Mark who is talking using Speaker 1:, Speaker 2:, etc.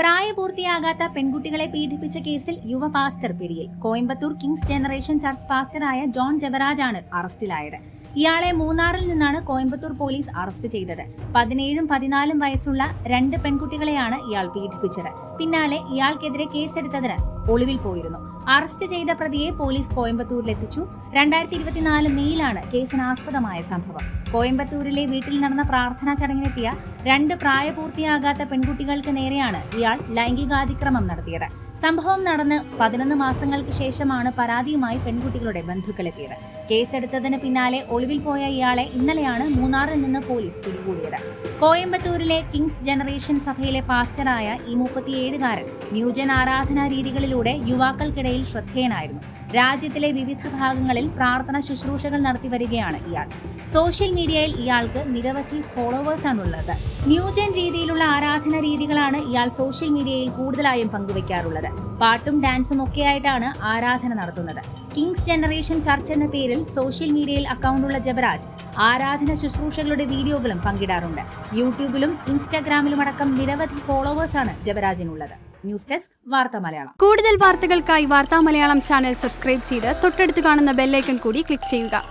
Speaker 1: പ്രായപൂർത്തിയാകാത്ത പെൺകുട്ടികളെ പീഡിപ്പിച്ച കേസിൽ യുവ പാസ്റ്റർ പിടിയിൽ. കോയമ്പത്തൂർ കിങ്സ് ജനറേഷൻ ചർച്ച് പാസ്റ്ററായ ജോൺ ജബരാജാണ് അറസ്റ്റിലായത്. ഇയാളെ മൂന്നാറിൽ നിന്നാണ് കോയമ്പത്തൂർ പോലീസ് അറസ്റ്റ് ചെയ്തത്. പതിനേഴും പതിനാലും വയസ്സുള്ള രണ്ട് പെൺകുട്ടികളെയാണ് ഇയാൾ പീഡിപ്പിച്ചത്. പിന്നാലെ ഇയാൾക്കെതിരെ കേസെടുത്തതിന് ഒളിവിൽ പോയിരുന്നു. അറസ്റ്റ് ചെയ്ത പ്രതിയെ പോലീസ് കോയമ്പത്തൂരിലെത്തിച്ചു. രണ്ടായിരത്തി ഇരുപത്തിനാല് മെയ്യിലാണ് കേസിനാസ്പദമായ സംഭവം. കോയമ്പത്തൂരിലെ വീട്ടിൽ നടന്ന പ്രാർത്ഥനാ ചടങ്ങിനെത്തിയ രണ്ട് പ്രായപൂർത്തിയാകാത്ത പെൺകുട്ടികൾക്ക് നേരെയാണ് ഇയാൾ ലൈംഗികാതിക്രമം നടത്തിയത്. സംഭവം നടന്ന് പതിനൊന്ന് മാസങ്ങൾക്ക് ശേഷമാണ് പരാതിയുമായി പെൺകുട്ടികളുടെ ബന്ധുക്കളെത്തിയത്. കേസെടുത്തതിന് പിന്നാലെ ഒളിവിൽ പോയ ഇയാളെ ഇന്നലെയാണ് മൂന്നാറിൽ നിന്ന് പോലീസ് പിടികൂടിയത്. കോയമ്പത്തൂരിലെ കിങ്സ് ജനറേഷൻ സഭയിലെ പാസ്റ്ററായ ഈ മുപ്പത്തിയേഴുകാരൻ ന്യൂജൻ ആരാധനാ രീതികളിലൂടെ യുവാക്കൾക്കിടയിൽ ശ്രദ്ധേയനായിരുന്നു. രാജ്യത്തിലെ വിവിധ ഭാഗങ്ങളിൽ പ്രാർത്ഥന ശുശ്രൂഷകൾ നടത്തി വരികയാണ് ഇയാൾ. സോഷ്യൽ മീഡിയയിൽ ഇയാൾക്ക് നിരവധി ഫോളോവേഴ്സാണുള്ളത് ന്യൂജൻ രീതിയിലുള്ള ആരാധന രീതികളാണ് ഇയാൾ സോഷ്യൽ മീഡിയയിൽ കൂടുതലായും പങ്കുവയ്ക്കാറുള്ളത് പാട്ടും ഡാൻസും ഒക്കെയായിട്ടാണ് ആരാധന നടത്തുന്നത്. കിങ്സ് ജനറേഷൻ ചർച്ച് എന്ന പേരിൽ സോഷ്യൽ മീഡിയയിൽ അക്കൗണ്ടുള്ള ജബരാജ് ആരാധന ശുശ്രൂഷകളുടെ വീഡിയോകളും പങ്കിടാറുണ്ട്. യൂട്യൂബിലും ഇൻസ്റ്റാഗ്രാമിലും അടക്കം നിരവധി ഫോളോവേഴ്സാണ് ജബരാജിനുള്ളത്. ന്യൂസ് ഡെസ്ക് വാർത്താ മലയാളം.
Speaker 2: കൂടുതൽ വാർത്തകൾക്കായി വാർത്താ മലയാളം ചാനൽ സബ്സ്ക്രൈബ് ചെയ്ത് തൊട്ടടുത്ത് കാണുന്ന ബെല്ലൈക്കൺ കൂടി ക്ലിക്ക് ചെയ്യുക.